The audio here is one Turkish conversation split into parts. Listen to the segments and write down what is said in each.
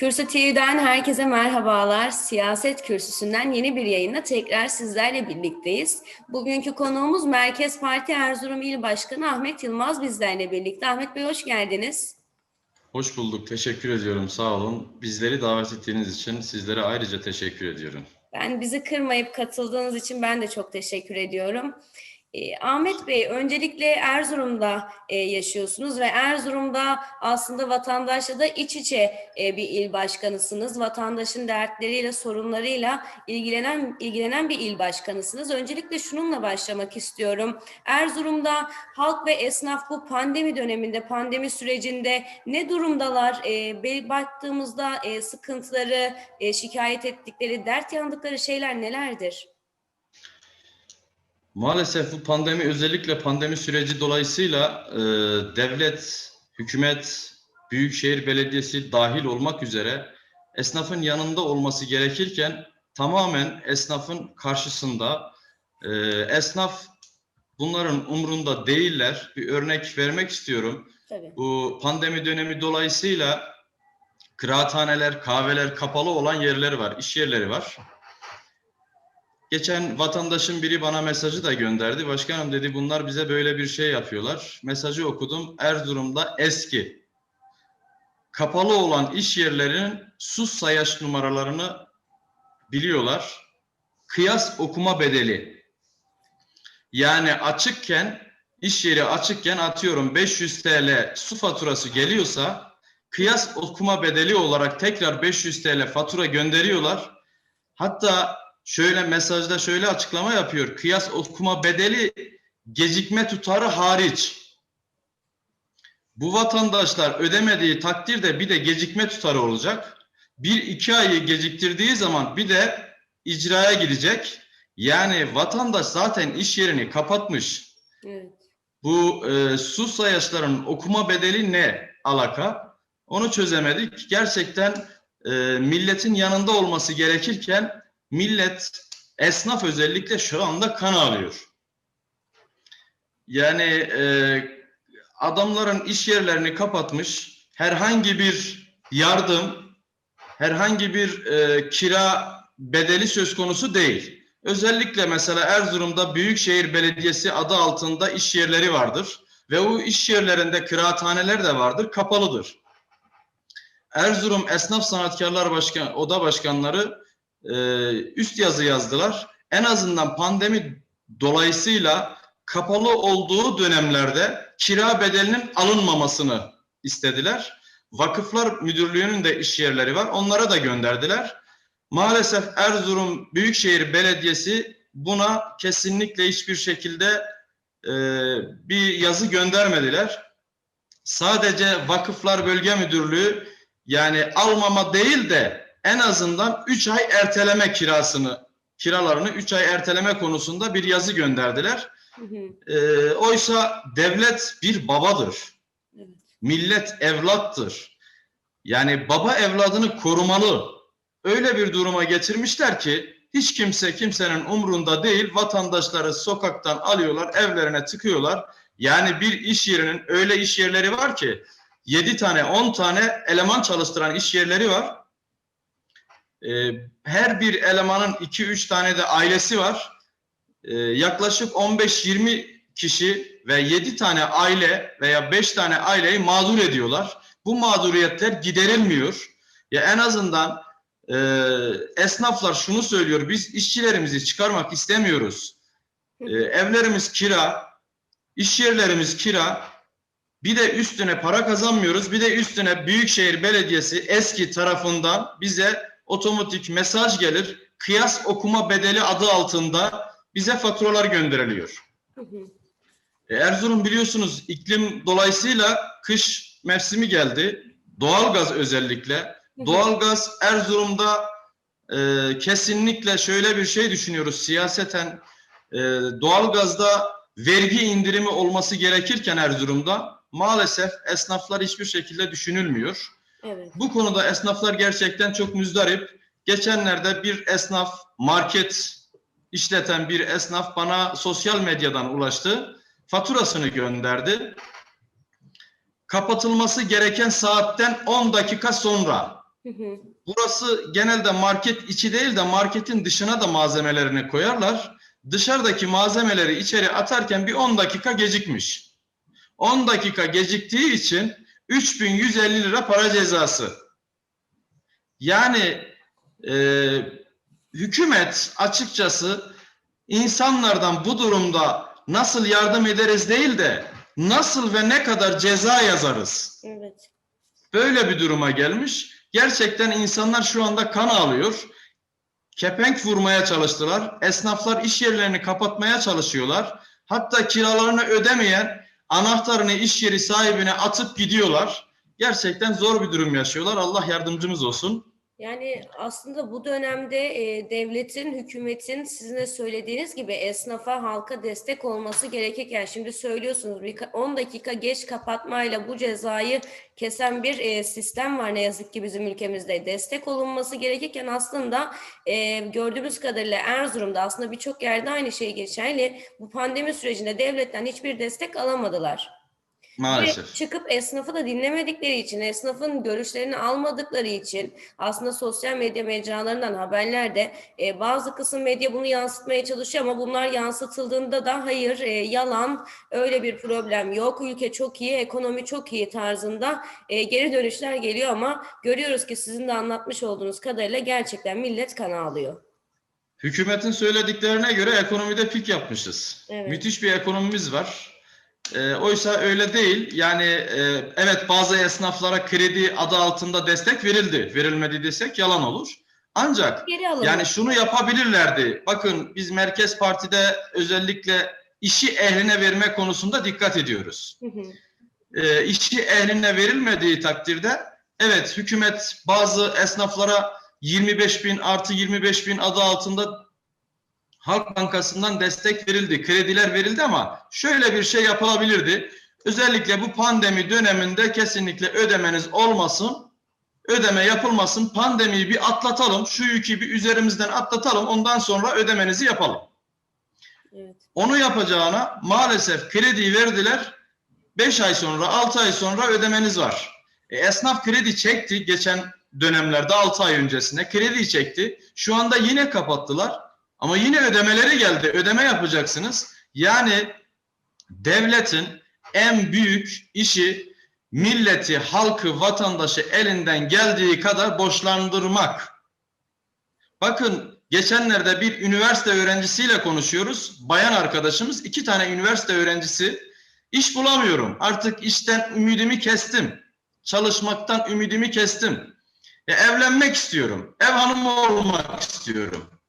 Kürsü TV'den herkese merhabalar. Siyaset Kürsüsü'nden yeni bir yayınla tekrar sizlerle birlikteyiz. Bugünkü konuğumuz Merkez Parti Erzurum İl Başkanı Ahmet Yılmaz bizlerle birlikte. Ahmet Bey hoş geldiniz. Hoş bulduk. Teşekkür ediyorum. Sağ olun. Bizleri davet ettiğiniz için sizlere ayrıca teşekkür ediyorum. Ben bizi kırmayıp katıldığınız için ben de çok teşekkür ediyorum. Ee, Ahmet Bey, öncelikle Erzurum'da e, yaşıyorsunuz ve Erzurum'da aslında vatandaşla da iç içe e, bir il başkanısınız. Vatandaşın dertleriyle, sorunlarıyla ilgilenen ilgilenen bir il başkanısınız. Öncelikle şununla başlamak istiyorum. Erzurum'da halk ve esnaf bu pandemi döneminde, pandemi sürecinde ne durumdalar? E, baktığımızda e, sıkıntıları, e, şikayet ettikleri, dert yandıkları şeyler nelerdir? Maalesef bu pandemi özellikle pandemi süreci dolayısıyla e, devlet, hükümet, büyükşehir belediyesi dahil olmak üzere esnafın yanında olması gerekirken tamamen esnafın karşısında e, esnaf bunların umrunda değiller. Bir örnek vermek istiyorum. Tabii. Bu pandemi dönemi dolayısıyla kıraathaneler, kahveler kapalı olan yerleri var, iş yerleri var. Geçen vatandaşın biri bana mesajı da gönderdi. Başkanım dedi bunlar bize böyle bir şey yapıyorlar. Mesajı okudum. Erzurum'da eski kapalı olan iş yerlerinin sus sayaç numaralarını biliyorlar. Kıyas okuma bedeli. Yani açıkken iş yeri açıkken atıyorum 500 TL su faturası geliyorsa kıyas okuma bedeli olarak tekrar 500 TL fatura gönderiyorlar. Hatta şöyle mesajda şöyle açıklama yapıyor. Kıyas okuma bedeli gecikme tutarı hariç. Bu vatandaşlar ödemediği takdirde bir de gecikme tutarı olacak. Bir iki ayı geciktirdiği zaman bir de icraya gidecek. Yani vatandaş zaten iş yerini kapatmış. Evet. Bu e, su sayaçlarının okuma bedeli ne alaka? Onu çözemedik. Gerçekten e, milletin yanında olması gerekirken millet, esnaf özellikle şu anda kan alıyor. Yani e, adamların iş yerlerini kapatmış, herhangi bir yardım, herhangi bir e, kira bedeli söz konusu değil. Özellikle mesela Erzurum'da Büyükşehir Belediyesi adı altında iş yerleri vardır ve o iş yerlerinde kıraathaneler de vardır, kapalıdır. Erzurum Esnaf Sanatkarlar Başkan Oda Başkanları e, üst yazı yazdılar. En azından pandemi dolayısıyla kapalı olduğu dönemlerde kira bedelinin alınmamasını istediler. Vakıflar Müdürlüğü'nün de iş yerleri var. Onlara da gönderdiler. Maalesef Erzurum Büyükşehir Belediyesi buna kesinlikle hiçbir şekilde e, bir yazı göndermediler. Sadece Vakıflar Bölge Müdürlüğü yani almama değil de en azından 3 ay erteleme kirasını, kiralarını 3 ay erteleme konusunda bir yazı gönderdiler. Hı hı. Ee, oysa devlet bir babadır. Evet. Millet evlattır. Yani baba evladını korumalı. Öyle bir duruma getirmişler ki hiç kimse kimsenin umrunda değil. Vatandaşları sokaktan alıyorlar, evlerine tıkıyorlar. Yani bir iş yerinin öyle iş yerleri var ki 7 tane 10 tane eleman çalıştıran iş yerleri var. Ee, her bir elemanın 2-3 tane de ailesi var. Ee, yaklaşık 15-20 kişi ve 7 tane aile veya 5 tane aileyi mağdur ediyorlar. Bu mağduriyetler giderilmiyor. Ya en azından e, esnaflar şunu söylüyor. Biz işçilerimizi çıkarmak istemiyoruz. E, evlerimiz kira, iş yerlerimiz kira. Bir de üstüne para kazanmıyoruz. Bir de üstüne Büyükşehir Belediyesi eski tarafından bize otomatik mesaj gelir. Kıyas okuma bedeli adı altında bize faturalar gönderiliyor. Hı hı. E, Erzurum biliyorsunuz iklim dolayısıyla kış mevsimi geldi. Doğalgaz özellikle. Doğalgaz Erzurum'da e, kesinlikle şöyle bir şey düşünüyoruz siyaseten. E, doğalgazda vergi indirimi olması gerekirken Erzurum'da maalesef esnaflar hiçbir şekilde düşünülmüyor. Evet. Bu konuda esnaflar gerçekten çok müzdarip. Geçenlerde bir esnaf market işleten bir esnaf bana sosyal medyadan ulaştı. Faturasını gönderdi. Kapatılması gereken saatten 10 dakika sonra Hı hı. Burası genelde market içi değil de marketin dışına da malzemelerini koyarlar. Dışarıdaki malzemeleri içeri atarken bir 10 dakika gecikmiş. 10 dakika geciktiği için 3150 lira para cezası. Yani e, hükümet açıkçası insanlardan bu durumda nasıl yardım ederiz değil de nasıl ve ne kadar ceza yazarız. Evet. Böyle bir duruma gelmiş. Gerçekten insanlar şu anda kan ağlıyor. Kepenk vurmaya çalıştılar. Esnaflar iş yerlerini kapatmaya çalışıyorlar. Hatta kiralarını ödemeyen anahtarını iş yeri sahibine atıp gidiyorlar. Gerçekten zor bir durum yaşıyorlar. Allah yardımcımız olsun. Yani aslında bu dönemde e, devletin, hükümetin sizin de söylediğiniz gibi esnafa, halka destek olması gerekirken şimdi söylüyorsunuz bir ka- 10 dakika geç kapatmayla bu cezayı kesen bir e, sistem var ne yazık ki bizim ülkemizde. Destek olunması gerekirken aslında e, gördüğümüz kadarıyla Erzurum'da aslında birçok yerde aynı şey geçerli. Bu pandemi sürecinde devletten hiçbir destek alamadılar. Ve Maalesef. çıkıp esnafı da dinlemedikleri için, esnafın görüşlerini almadıkları için aslında sosyal medya mecralarından haberlerde e, bazı kısım medya bunu yansıtmaya çalışıyor ama bunlar yansıtıldığında da hayır, e, yalan, öyle bir problem yok, ülke çok iyi, ekonomi çok iyi tarzında e, geri dönüşler geliyor ama görüyoruz ki sizin de anlatmış olduğunuz kadarıyla gerçekten millet kan ağlıyor. Hükümetin söylediklerine göre ekonomide pik yapmışız. Evet. Müthiş bir ekonomimiz var. E, oysa öyle değil. Yani e, evet bazı esnaflara kredi adı altında destek verildi. Verilmedi desek yalan olur. Ancak yani şunu yapabilirlerdi. Bakın biz Merkez Parti'de özellikle işi ehline verme konusunda dikkat ediyoruz. Hı hı. E, işi ehline verilmediği takdirde evet hükümet bazı esnaflara 25 bin artı 25 bin adı altında Halk Bankası'ndan destek verildi, krediler verildi ama şöyle bir şey yapılabilirdi. Özellikle bu pandemi döneminde kesinlikle ödemeniz olmasın, ödeme yapılmasın, pandemiyi bir atlatalım, şu yükü bir üzerimizden atlatalım, ondan sonra ödemenizi yapalım. Evet. Onu yapacağına maalesef krediyi verdiler. 5 ay sonra, 6 ay sonra ödemeniz var. E, esnaf kredi çekti geçen dönemlerde 6 ay öncesine kredi çekti. Şu anda yine kapattılar. Ama yine ödemeleri geldi. Ödeme yapacaksınız. Yani devletin en büyük işi milleti, halkı, vatandaşı elinden geldiği kadar borçlandırmak. Bakın geçenlerde bir üniversite öğrencisiyle konuşuyoruz. Bayan arkadaşımız iki tane üniversite öğrencisi iş bulamıyorum. Artık işten ümidimi kestim. Çalışmaktan ümidimi kestim. Ya evlenmek istiyorum. Ev hanımı olmak istiyorum.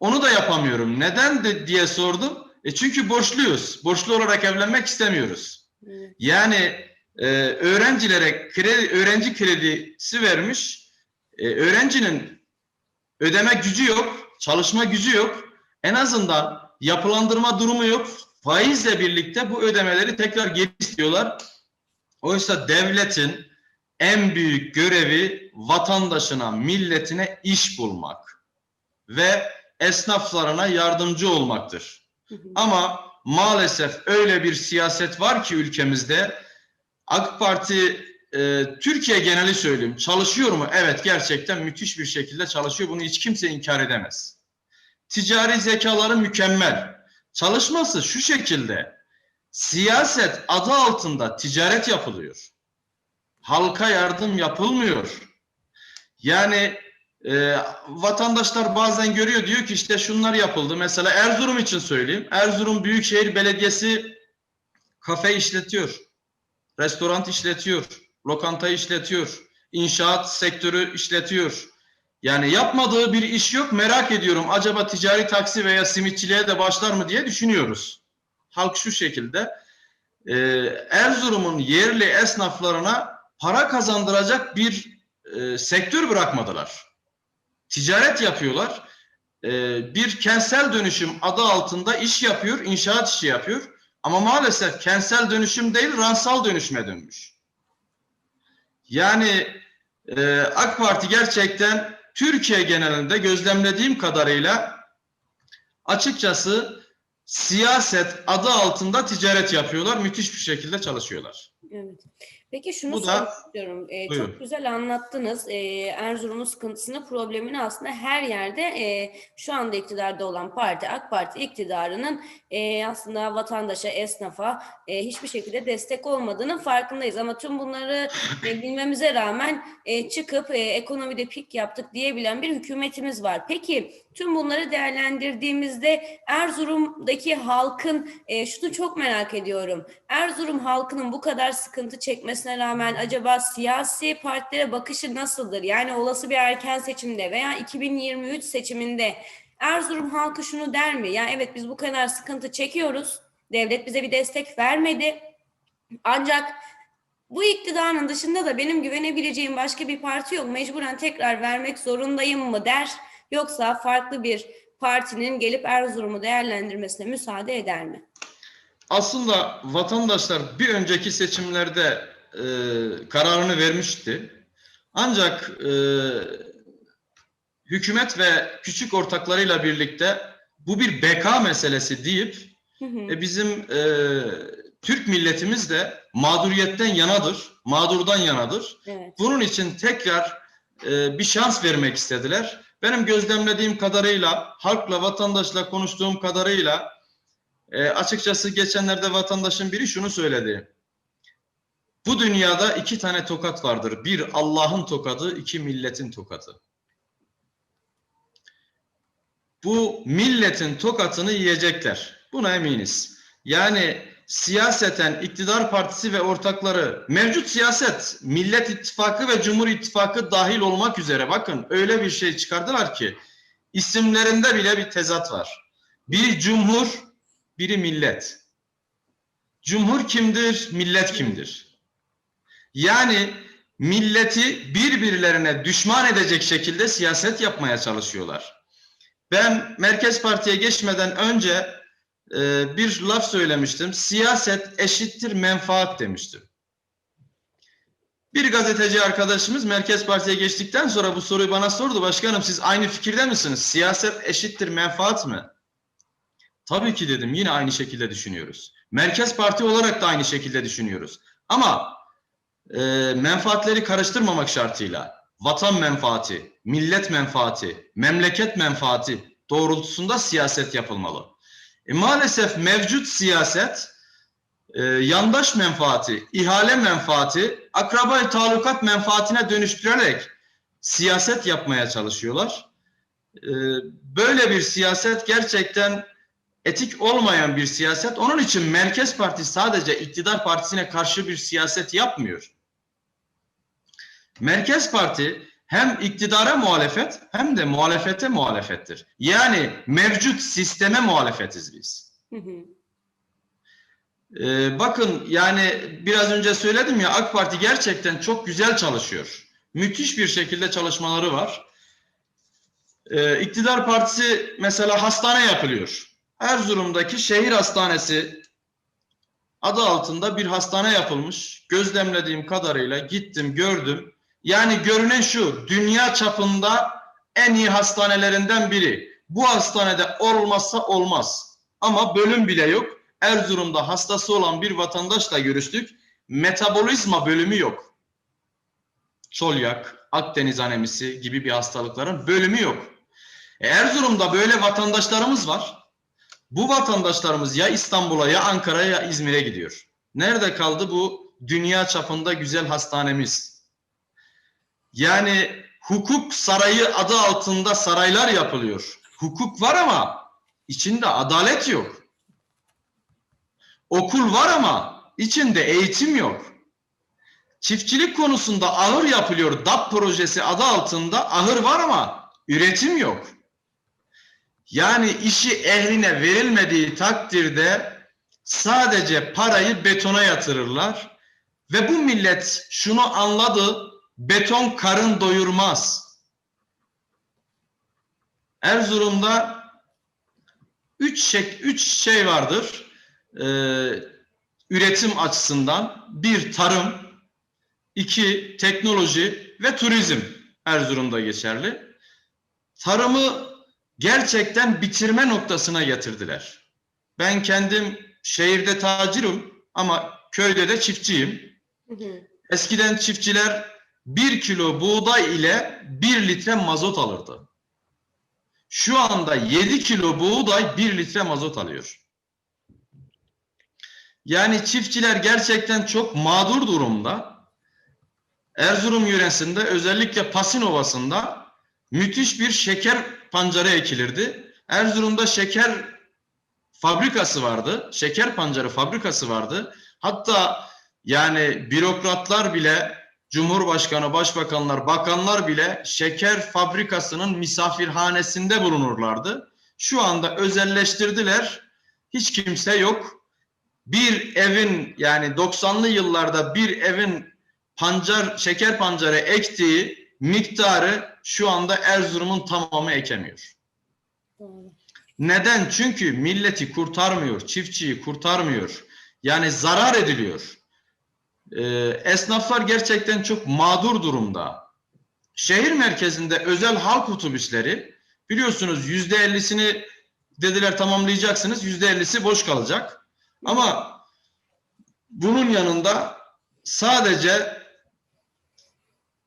Onu da yapamıyorum. Neden de diye sordum. E çünkü borçluyuz. Borçlu olarak evlenmek istemiyoruz. Yani e, öğrencilere kredi, öğrenci kredisi vermiş. E, öğrencinin ödeme gücü yok, çalışma gücü yok. En azından yapılandırma durumu yok. Faizle birlikte bu ödemeleri tekrar geri istiyorlar. Oysa devletin en büyük görevi vatandaşına, milletine iş bulmak ve esnaflarına yardımcı olmaktır. Hı hı. Ama maalesef öyle bir siyaset var ki ülkemizde AK Parti e, Türkiye geneli söyleyeyim çalışıyor mu? Evet gerçekten müthiş bir şekilde çalışıyor. Bunu hiç kimse inkar edemez. Ticari zekaları mükemmel. Çalışması şu şekilde. Siyaset adı altında ticaret yapılıyor. Halka yardım yapılmıyor. Yani e, vatandaşlar bazen görüyor diyor ki işte şunlar yapıldı. Mesela Erzurum için söyleyeyim. Erzurum Büyükşehir Belediyesi kafe işletiyor. Restoran işletiyor. Lokanta işletiyor. inşaat sektörü işletiyor. Yani yapmadığı bir iş yok. Merak ediyorum acaba ticari taksi veya simitçiliğe de başlar mı diye düşünüyoruz. Halk şu şekilde. e, Erzurum'un yerli esnaflarına para kazandıracak bir e, sektör bırakmadılar ticaret yapıyorlar. Ee, bir kentsel dönüşüm adı altında iş yapıyor, inşaat işi yapıyor. Ama maalesef kentsel dönüşüm değil, ransal dönüşüme dönmüş. Yani e, AK Parti gerçekten Türkiye genelinde gözlemlediğim kadarıyla açıkçası siyaset adı altında ticaret yapıyorlar. Müthiş bir şekilde çalışıyorlar. Evet. Peki şunu Bu da- sormak istiyorum. Buyurun. çok güzel anlattınız. Ee, Erzurum'un sıkıntısını, problemini aslında her yerde e, şu anda iktidarda olan parti, AK Parti iktidarının e, aslında vatandaşa, esnafa e, hiçbir şekilde destek olmadığının farkındayız. Ama tüm bunları e, bilmemize rağmen e, çıkıp e, ekonomide pik yaptık diyebilen bir hükümetimiz var. Peki tüm bunları değerlendirdiğimizde Erzurum'daki halkın e, şunu çok merak ediyorum. Erzurum halkının bu kadar sıkıntı çekmesine rağmen acaba siyasi partilere bakışı nasıldır? Yani olası bir erken seçimde veya 2023 seçiminde Erzurum halkı şunu der mi? Ya evet biz bu kadar sıkıntı çekiyoruz. Devlet bize bir destek vermedi. Ancak bu iktidarın dışında da benim güvenebileceğim başka bir parti yok. Mecburen tekrar vermek zorundayım mı der. Yoksa farklı bir partinin gelip Erzurum'u değerlendirmesine müsaade eder mi? Aslında vatandaşlar bir önceki seçimlerde e, kararını vermişti. Ancak e, hükümet ve küçük ortaklarıyla birlikte bu bir beka meselesi deyip Hı hı. e, bizim e, Türk milletimiz de mağduriyetten yanadır, mağdurdan yanadır. Evet. Bunun için tekrar e, bir şans vermek istediler. Benim gözlemlediğim kadarıyla, halkla, vatandaşla konuştuğum kadarıyla e, açıkçası geçenlerde vatandaşın biri şunu söyledi. Bu dünyada iki tane tokat vardır. Bir Allah'ın tokadı, iki milletin tokadı. Bu milletin tokatını yiyecekler. Buna eminiz. Yani siyaseten iktidar partisi ve ortakları mevcut siyaset Millet İttifakı ve Cumhur İttifakı dahil olmak üzere bakın öyle bir şey çıkardılar ki isimlerinde bile bir tezat var. Biri cumhur, biri millet. Cumhur kimdir, millet kimdir? Yani milleti birbirlerine düşman edecek şekilde siyaset yapmaya çalışıyorlar. Ben Merkez Parti'ye geçmeden önce e, bir laf söylemiştim. Siyaset eşittir menfaat demiştim. Bir gazeteci arkadaşımız Merkez Parti'ye geçtikten sonra bu soruyu bana sordu. Başkanım siz aynı fikirde misiniz? Siyaset eşittir menfaat mı? Tabii ki dedim. Yine aynı şekilde düşünüyoruz. Merkez Parti olarak da aynı şekilde düşünüyoruz. Ama e, menfaatleri karıştırmamak şartıyla vatan menfaati, millet menfaati, memleket menfaati doğrultusunda siyaset yapılmalı. E, maalesef mevcut siyaset e, yandaş menfaati, ihale menfaati, akraba talukat menfaatine dönüştürerek siyaset yapmaya çalışıyorlar. E, böyle bir siyaset gerçekten etik olmayan bir siyaset. Onun için Merkez Partisi sadece iktidar partisine karşı bir siyaset yapmıyor. Merkez Parti hem iktidara muhalefet hem de muhalefete muhalefettir. Yani mevcut sisteme muhalefetiz biz. Hı hı. Ee, bakın yani biraz önce söyledim ya AK Parti gerçekten çok güzel çalışıyor. Müthiş bir şekilde çalışmaları var. Ee, iktidar partisi mesela hastane yapılıyor. Erzurum'daki şehir hastanesi adı altında bir hastane yapılmış. Gözlemlediğim kadarıyla gittim gördüm. Yani görünen şu dünya çapında en iyi hastanelerinden biri. Bu hastanede olmazsa olmaz. Ama bölüm bile yok. Erzurum'da hastası olan bir vatandaşla görüştük. Metabolizma bölümü yok. Çolyak, Akdeniz anemisi gibi bir hastalıkların bölümü yok. E, Erzurum'da böyle vatandaşlarımız var. Bu vatandaşlarımız ya İstanbul'a ya Ankara'ya ya İzmir'e gidiyor. Nerede kaldı bu dünya çapında güzel hastanemiz? Yani hukuk sarayı adı altında saraylar yapılıyor. Hukuk var ama içinde adalet yok. Okul var ama içinde eğitim yok. Çiftçilik konusunda ahır yapılıyor. DAP projesi adı altında ahır var ama üretim yok. Yani işi ehline verilmediği takdirde sadece parayı betona yatırırlar. Ve bu millet şunu anladı, beton karın doyurmaz. Erzurum'da üç, şey, üç şey vardır ee, üretim açısından. Bir tarım, iki teknoloji ve turizm Erzurum'da geçerli. Tarımı gerçekten bitirme noktasına getirdiler. Ben kendim şehirde tacirim ama köyde de çiftçiyim. Hı hı. Eskiden çiftçiler 1 kilo buğday ile 1 litre mazot alırdı. Şu anda 7 kilo buğday 1 litre mazot alıyor. Yani çiftçiler gerçekten çok mağdur durumda. Erzurum yöresinde özellikle Pasin Ovası'nda müthiş bir şeker pancarı ekilirdi. Erzurum'da şeker fabrikası vardı. Şeker pancarı fabrikası vardı. Hatta yani bürokratlar bile Cumhurbaşkanı, başbakanlar, bakanlar bile şeker fabrikasının misafirhanesinde bulunurlardı. Şu anda özelleştirdiler. Hiç kimse yok. Bir evin yani 90'lı yıllarda bir evin pancar, şeker pancarı ektiği miktarı şu anda Erzurum'un tamamı ekemiyor. Neden? Çünkü milleti kurtarmıyor, çiftçiyi kurtarmıyor. Yani zarar ediliyor. Ee, esnaflar gerçekten çok mağdur durumda. Şehir merkezinde özel halk otobüsleri biliyorsunuz yüzde ellisini dediler tamamlayacaksınız, yüzde ellisi boş kalacak. Ama bunun yanında sadece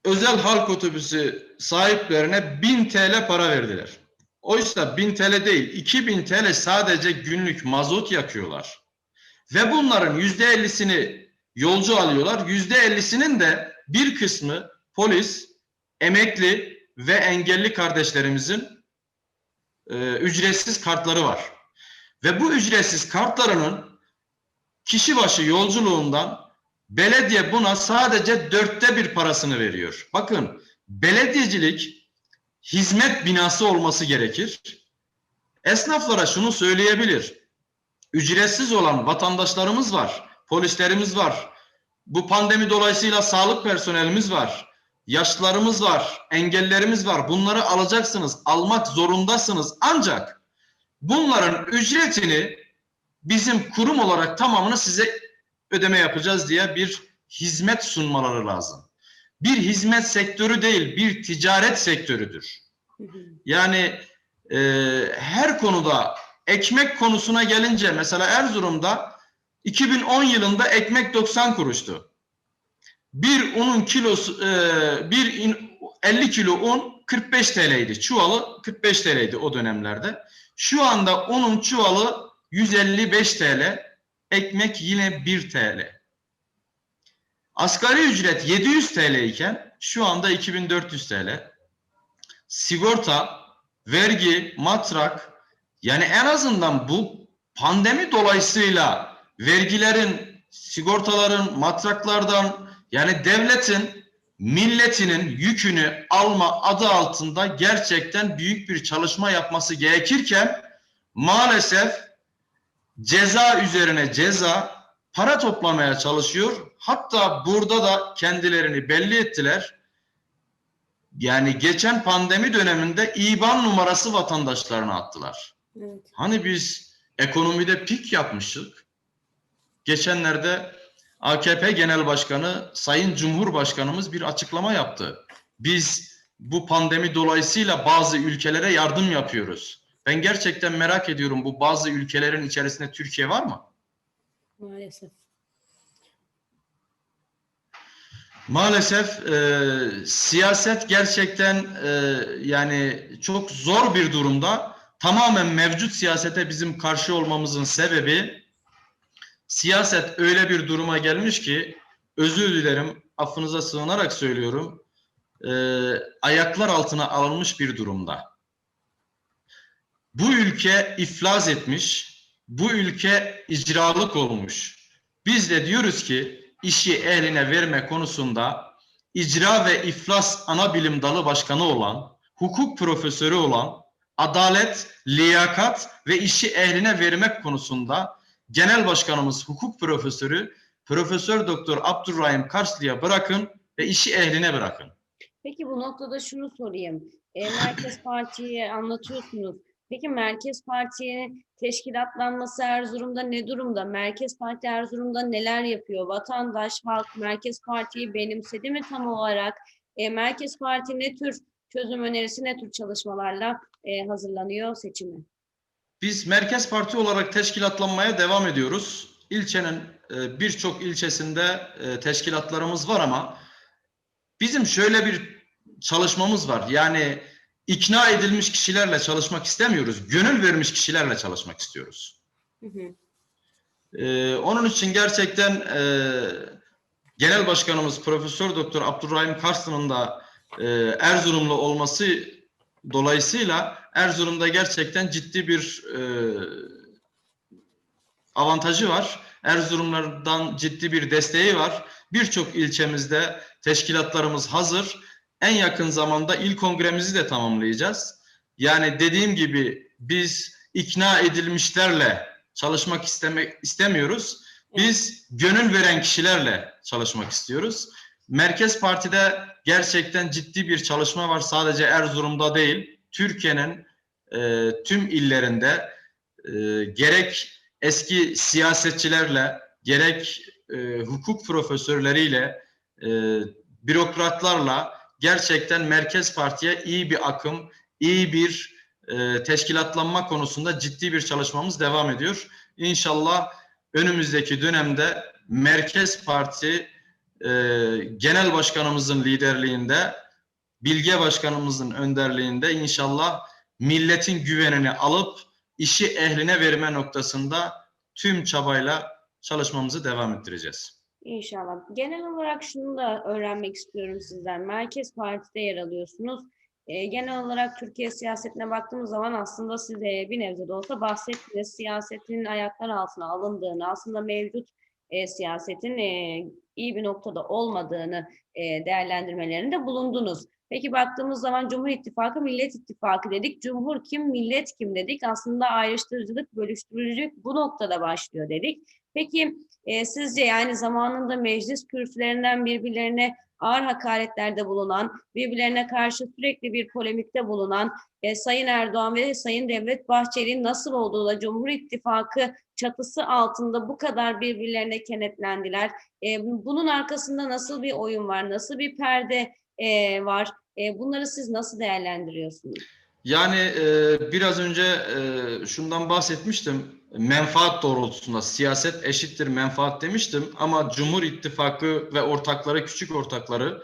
özel halk otobüsü sahiplerine 1000 TL para verdiler. Oysa 1000 TL değil, 2000 TL sadece günlük mazot yakıyorlar. Ve bunların %50'sini yolcu alıyorlar. %50'sinin de bir kısmı polis, emekli ve engelli kardeşlerimizin e, ücretsiz kartları var. Ve bu ücretsiz kartlarının kişi başı yolculuğundan belediye buna sadece dörtte bir parasını veriyor. Bakın belediyecilik hizmet binası olması gerekir. Esnaflara şunu söyleyebilir. Ücretsiz olan vatandaşlarımız var, polislerimiz var. Bu pandemi dolayısıyla sağlık personelimiz var, yaşlılarımız var, engellerimiz var. Bunları alacaksınız, almak zorundasınız. Ancak bunların ücretini bizim kurum olarak tamamını size ödeme yapacağız diye bir hizmet sunmaları lazım. Bir hizmet sektörü değil, bir ticaret sektörüdür. Yani e, her konuda ekmek konusuna gelince mesela Erzurum'da 2010 yılında ekmek 90 kuruştu. Bir unun kilosu e, bir in- 50 kilo un 45 TL'ydi. Çuvalı 45 TL'ydi o dönemlerde. Şu anda unun çuvalı 155 TL. Ekmek yine 1 TL. Asgari ücret 700 TL iken şu anda 2400 TL. Sigorta, vergi, matrak yani en azından bu pandemi dolayısıyla vergilerin, sigortaların, matraklardan yani devletin milletinin yükünü alma adı altında gerçekten büyük bir çalışma yapması gerekirken maalesef ceza üzerine ceza para toplamaya çalışıyor. Hatta burada da kendilerini belli ettiler. Yani geçen pandemi döneminde IBAN numarası vatandaşlarına attılar. Evet. Hani biz ekonomide pik yapmıştık. Geçenlerde AKP Genel Başkanı Sayın Cumhurbaşkanımız bir açıklama yaptı. Biz bu pandemi dolayısıyla bazı ülkelere yardım yapıyoruz. Ben gerçekten merak ediyorum bu bazı ülkelerin içerisinde Türkiye var mı? Maalesef. Maalesef e, siyaset gerçekten e, yani çok zor bir durumda. Tamamen mevcut siyasete bizim karşı olmamızın sebebi siyaset öyle bir duruma gelmiş ki özür dilerim affınıza sığınarak söylüyorum e, ayaklar altına alınmış bir durumda. Bu ülke iflas etmiş, bu ülke icralık olmuş. Biz de diyoruz ki işi eline verme konusunda icra ve iflas ana bilim dalı başkanı olan, hukuk profesörü olan, adalet, liyakat ve işi ehline vermek konusunda genel başkanımız hukuk profesörü Profesör Doktor Abdurrahim Karslı'ya bırakın ve işi ehline bırakın. Peki bu noktada şunu sorayım. E, Merkez Parti'yi anlatıyorsunuz. Peki Merkez Parti'nin teşkilatlanması Erzurum'da ne durumda? Merkez Parti Erzurum'da neler yapıyor? Vatandaş, halk Merkez Parti'yi benimsedi mi tam olarak? E, Merkez Parti ne tür çözüm önerisi, ne tür çalışmalarla e, hazırlanıyor seçime? Biz Merkez Parti olarak teşkilatlanmaya devam ediyoruz. İlçenin e, birçok ilçesinde e, teşkilatlarımız var ama bizim şöyle bir çalışmamız var. Yani ikna edilmiş kişilerle çalışmak istemiyoruz. Gönül vermiş kişilerle çalışmak istiyoruz. Hı hı. Ee, onun için gerçekten e, Genel Başkanımız Profesör Doktor Abdurrahim Karslan'ın da e, Erzurumlu olması dolayısıyla Erzurum'da gerçekten ciddi bir e, avantajı var. Erzurumlardan ciddi bir desteği var. Birçok ilçemizde teşkilatlarımız hazır. En yakın zamanda il kongremizi de tamamlayacağız. Yani dediğim gibi biz ikna edilmişlerle çalışmak istemek istemiyoruz. Biz gönül veren kişilerle çalışmak istiyoruz. Merkez Parti'de gerçekten ciddi bir çalışma var. Sadece Erzurum'da değil, Türkiye'nin e, tüm illerinde e, gerek eski siyasetçilerle, gerek e, hukuk profesörleriyle, e, bürokratlarla gerçekten Merkez Parti'ye iyi bir akım, iyi bir e, teşkilatlanma konusunda ciddi bir çalışmamız devam ediyor. İnşallah önümüzdeki dönemde Merkez Parti e, Genel Başkanımızın liderliğinde, Bilge Başkanımızın önderliğinde inşallah milletin güvenini alıp işi ehline verme noktasında tüm çabayla çalışmamızı devam ettireceğiz. İnşallah. Genel olarak şunu da öğrenmek istiyorum sizden. Merkez Parti'de yer alıyorsunuz. Ee, genel olarak Türkiye siyasetine baktığımız zaman aslında siz de bir nebze de olsa bahsettiniz. Siyasetin ayaklar altına alındığını, aslında mevcut e, siyasetin e, iyi bir noktada olmadığını e, değerlendirmelerinde bulundunuz. Peki baktığımız zaman Cumhur İttifakı, Millet İttifakı dedik. Cumhur kim, millet kim dedik. Aslında ayrıştırıcılık, bölüştürücülük bu noktada başlıyor dedik. Peki e, sizce yani zamanında meclis kürsülerinden birbirlerine ağır hakaretlerde bulunan, birbirlerine karşı sürekli bir polemikte bulunan e, Sayın Erdoğan ve Sayın Devlet Bahçeli'nin nasıl olduğu da Cumhur İttifakı çatısı altında bu kadar birbirlerine kenetlendiler. E, bunun arkasında nasıl bir oyun var, nasıl bir perde e, var? E, bunları siz nasıl değerlendiriyorsunuz? Yani e, biraz önce e, şundan bahsetmiştim. Menfaat doğrultusunda siyaset eşittir menfaat demiştim ama Cumhur İttifakı ve ortakları, küçük ortakları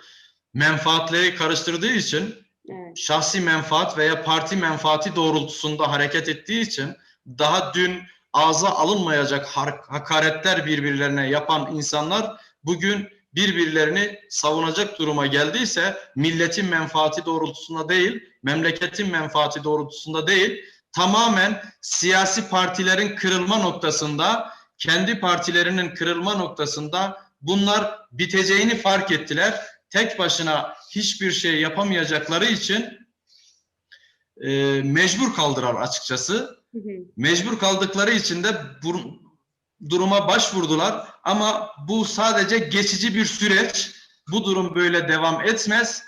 menfaatleri karıştırdığı için Evet. şahsi menfaat veya parti menfaati doğrultusunda hareket ettiği için daha dün ağza alınmayacak hakaretler birbirlerine yapan insanlar bugün birbirlerini savunacak duruma geldiyse milletin menfaati doğrultusunda değil, memleketin menfaati doğrultusunda değil, tamamen siyasi partilerin kırılma noktasında, kendi partilerinin kırılma noktasında bunlar biteceğini fark ettiler. Tek başına hiçbir şey yapamayacakları için e, mecbur kaldılar açıkçası. Mecbur kaldıkları için de bu duruma başvurdular ama bu sadece geçici bir süreç. Bu durum böyle devam etmez.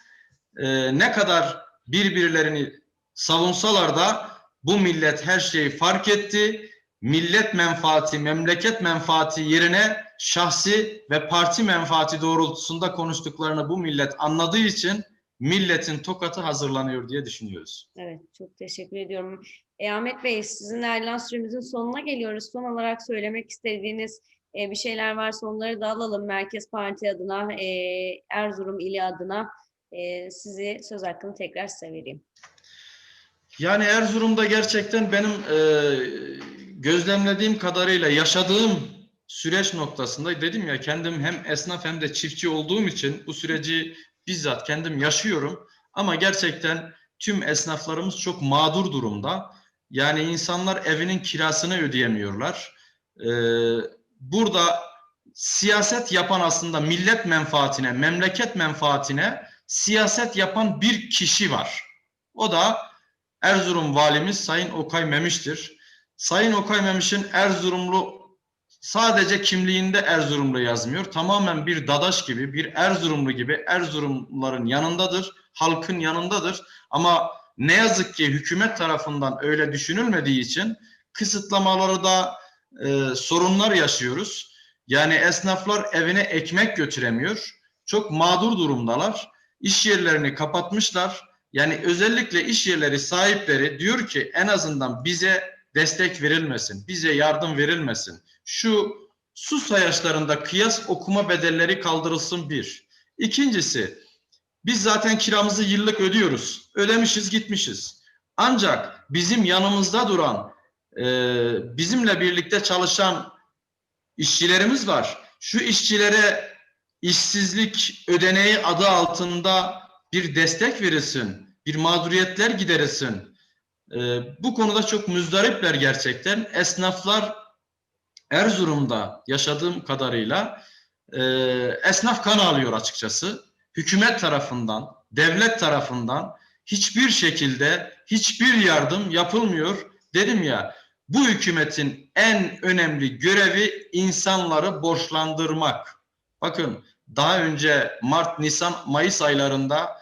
Ee, ne kadar birbirlerini savunsalar da bu millet her şeyi fark etti. Millet menfaati, memleket menfaati yerine şahsi ve parti menfaati doğrultusunda konuştuklarını bu millet anladığı için milletin tokatı hazırlanıyor diye düşünüyoruz. Evet, çok teşekkür ediyorum. E, Ahmet Bey, sizinle ayrılan süremizin sonuna geliyoruz. Son olarak söylemek istediğiniz e, bir şeyler varsa onları da alalım. Merkez Parti adına, e, Erzurum ili adına e, sizi söz hakkını tekrar size vereyim. Yani Erzurum'da gerçekten benim e, gözlemlediğim kadarıyla yaşadığım süreç noktasında dedim ya kendim hem esnaf hem de çiftçi olduğum için bu süreci bizzat kendim yaşıyorum. Ama gerçekten tüm esnaflarımız çok mağdur durumda. Yani insanlar evinin kirasını ödeyemiyorlar. E, burada siyaset yapan aslında millet menfaatine, memleket menfaatine siyaset yapan bir kişi var. O da Erzurum valimiz Sayın Okay Memiş'tir. Sayın Okay Memiş'in Erzurumlu sadece kimliğinde Erzurumlu yazmıyor. Tamamen bir dadaş gibi, bir Erzurumlu gibi Erzurumluların yanındadır, halkın yanındadır. Ama ne yazık ki hükümet tarafından öyle düşünülmediği için kısıtlamaları da e, sorunlar yaşıyoruz. Yani esnaflar evine ekmek götüremiyor. Çok mağdur durumdalar. İş yerlerini kapatmışlar. Yani özellikle iş yerleri sahipleri diyor ki en azından bize destek verilmesin, bize yardım verilmesin. Şu su sayaçlarında kıyas okuma bedelleri kaldırılsın bir. İkincisi, biz zaten kiramızı yıllık ödüyoruz. Ödemişiz, gitmişiz. Ancak bizim yanımızda duran, e, bizimle birlikte çalışan işçilerimiz var. Şu işçilere işsizlik ödeneği adı altında bir destek verilsin, bir mağduriyetler giderilsin. E, bu konuda çok müzdaripler gerçekten. Esnaflar Erzurum'da yaşadığım kadarıyla e, esnaf kan alıyor açıkçası. Hükümet tarafından, devlet tarafından hiçbir şekilde hiçbir yardım yapılmıyor. Dedim ya bu hükümetin en önemli görevi insanları borçlandırmak. Bakın daha önce Mart, Nisan, Mayıs aylarında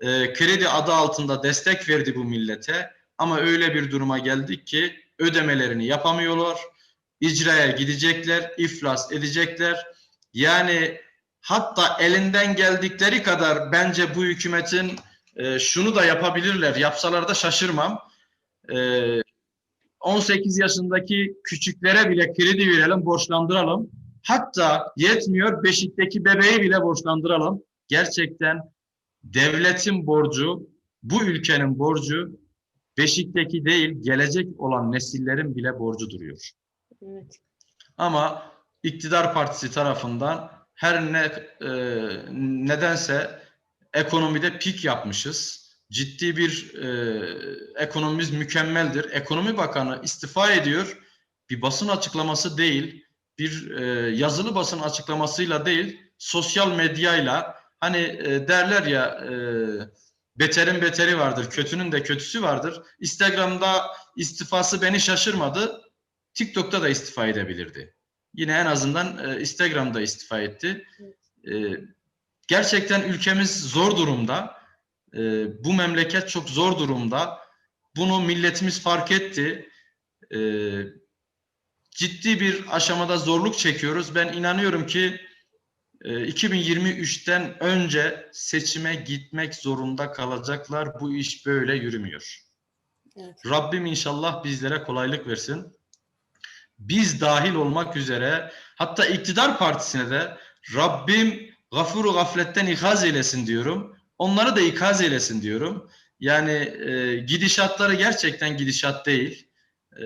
e, kredi adı altında destek verdi bu millete. Ama öyle bir duruma geldik ki ödemelerini yapamıyorlar. İcraya gidecekler, iflas edecekler. Yani hatta elinden geldikleri kadar bence bu hükümetin e, şunu da yapabilirler. Yapsalar da şaşırmam. E, 18 yaşındaki küçüklere bile kredi verelim, borçlandıralım. Hatta yetmiyor Beşik'teki bebeği bile borçlandıralım. Gerçekten devletin borcu, bu ülkenin borcu Beşik'teki değil, gelecek olan nesillerin bile borcu duruyor. Evet. Ama iktidar partisi tarafından her ne e, nedense ekonomide pik yapmışız. Ciddi bir e, ekonomimiz mükemmeldir. Ekonomi Bakanı istifa ediyor. Bir basın açıklaması değil, bir e, yazılı basın açıklamasıyla değil, sosyal medyayla hani e, derler ya e, beterin beteri vardır, kötünün de kötüsü vardır. Instagram'da istifası beni şaşırmadı. TikTok'ta da istifa edebilirdi. Yine en azından e, Instagram'da istifa etti. E, gerçekten ülkemiz zor durumda. E, bu memleket çok zor durumda. Bunu milletimiz fark etti. E, ciddi bir aşamada zorluk çekiyoruz. Ben inanıyorum ki e, 2023'ten önce seçime gitmek zorunda kalacaklar. Bu iş böyle yürümüyor. Evet. Rabbim inşallah bizlere kolaylık versin. Biz dahil olmak üzere hatta iktidar partisine de Rabbim gafuru gafletten ikaz eylesin diyorum. Onları da ikaz eylesin diyorum. Yani e, gidişatları gerçekten gidişat değil. E,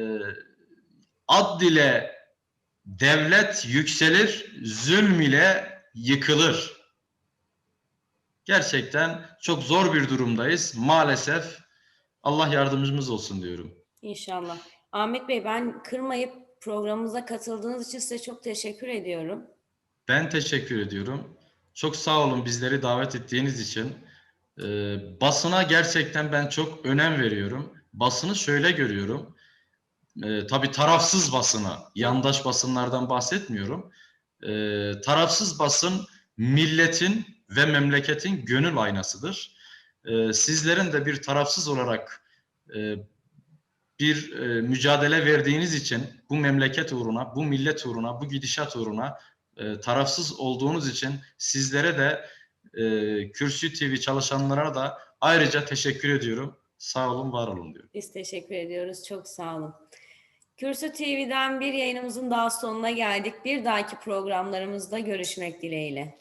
ad ile devlet yükselir, zulm ile yıkılır. Gerçekten çok zor bir durumdayız. Maalesef Allah yardımcımız olsun diyorum. İnşallah. Ahmet Bey ben kırmayıp programımıza katıldığınız için size çok teşekkür ediyorum. Ben teşekkür ediyorum. Çok sağ olun bizleri davet ettiğiniz için. Ee, basına gerçekten ben çok önem veriyorum. Basını şöyle görüyorum. Ee, tabii tarafsız basına, yandaş basınlardan bahsetmiyorum. Ee, tarafsız basın milletin ve memleketin gönül aynasıdır. Ee, sizlerin de bir tarafsız olarak e, bir e, mücadele verdiğiniz için bu memleket uğruna, bu millet uğruna, bu gidişat uğruna e, tarafsız olduğunuz için sizlere de e, Kürsü TV çalışanlara da ayrıca teşekkür ediyorum. Sağ olun, var olun diyorum. Biz teşekkür ediyoruz. Çok sağ olun. Kürsü TV'den bir yayınımızın daha sonuna geldik. Bir dahaki programlarımızda görüşmek dileğiyle.